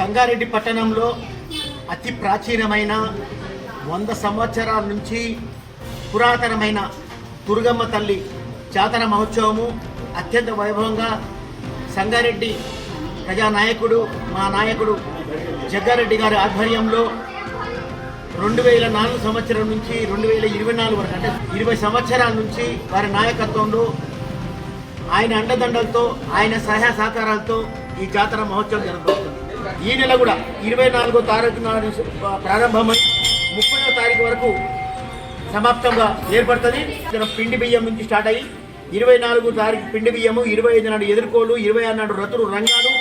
సంగారెడ్డి పట్టణంలో అతి ప్రాచీనమైన వంద సంవత్సరాల నుంచి పురాతనమైన దుర్గమ్మ తల్లి జాతర మహోత్సవము అత్యంత వైభవంగా సంగారెడ్డి ప్రజానాయకుడు మా నాయకుడు జగ్గారెడ్డి గారి ఆధ్వర్యంలో రెండు వేల నాలుగు సంవత్సరం నుంచి రెండు వేల ఇరవై నాలుగు వరకు అంటే ఇరవై సంవత్సరాల నుంచి వారి నాయకత్వంలో ఆయన అండదండలతో ఆయన సహాయ సహకారాలతో ఈ జాతర మహోత్సవం జరగబోతుంది. ఈ నెల కూడా ఇరవై నాలుగో తారీఖు నాడు ప్రారంభమై ముప్పైవ తారీఖు వరకు సమాప్తంగా ఏర్పడుతుంది. పిండి బియ్యం నుంచి స్టార్ట్ అయ్యి ఇరవై నాలుగు తారీఖు పిండి బియ్యము ఇరవై ఐదు నాడు ఎదుర్కోలు ఇరవై ఆరు నాడు రతులు రంగాలు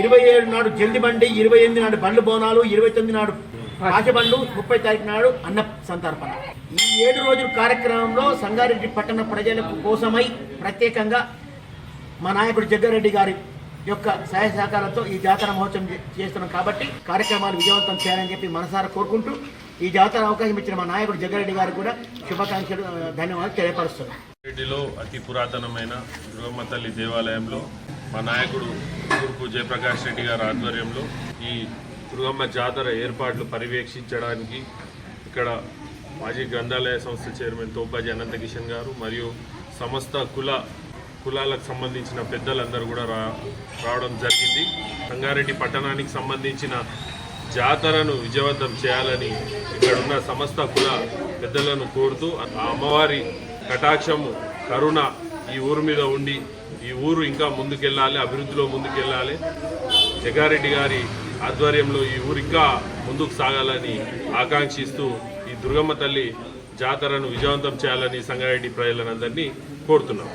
ఇరవై ఏడు నాడు జల్ది బండి ఇరవై ఎనిమిది నాడు బండ్లు బోనాలు ఇరవై తొమ్మిది నాడు ఆశబండ్లు ముప్పై తారీఖు నాడు అన్న సంతర్పణ. ఈ ఏడు రోజుల కార్యక్రమంలో సంగారెడ్డి పట్టణ ప్రజలకు కోసమై ప్రత్యేకంగా మా నాయకుడు జగ్గారెడ్డి గారి యొక్క సహాయ సహకారంతో ఈ జాతర మహోత్సవం చేస్తున్నాం కాబట్టి కార్యక్రమాలు విజయవంతం చేయాలని చెప్పి మనసారా కోరుకుంటూ ఈ జాతర అవకాశం ఇచ్చిన మా నాయకుడు జగ్గారెడ్డి గారికి కూడా శుభాకాంక్షలు ధన్యవాదాలు తెలియపరుస్తున్నాం. రెడ్డిలో అతి పురాతనమైన దుర్గమ్మ తల్లి దేవాలయంలో మా నాయకుడు తూర్పు జయప్రకాష్ రెడ్డి గారి ఆధ్వర్యంలో ఈ దుర్గమ్మ జాతర ఏర్పాట్లు పర్యవేక్షించడానికి ఇక్కడ మాజీ గ్రంథాలయ సంస్థ చైర్మన్ తోపాజీ అనంతకిషన్ గారు మరియు సమస్త కుల కులాలకు సంబంధించిన పెద్దలందరూ కూడా రా రావడం జరిగింది. సంగారెడ్డి పట్టణానికి సంబంధించిన జాతరను విజయవంతం చేయాలని ఇక్కడున్న సమస్త కుల పెద్దలను కోరుతూ ఆ అమ్మవారి కటాక్షము కరుణ ఈ ఊరు మీద ఉండి ఈ ఊరు ఇంకా ముందుకెళ్ళాలి అభివృద్ధిలో ముందుకెళ్ళాలి. జగారెడ్డి గారి ఆధ్వర్యంలో ఈ ఊరు ఇంకా ముందుకు సాగాలని ఆకాంక్షిస్తూ ఈ దుర్గమ్మ తల్లి జాతరను విజయవంతం చేయాలని సంగారెడ్డి ప్రజలందరినీ కోరుతున్నాం.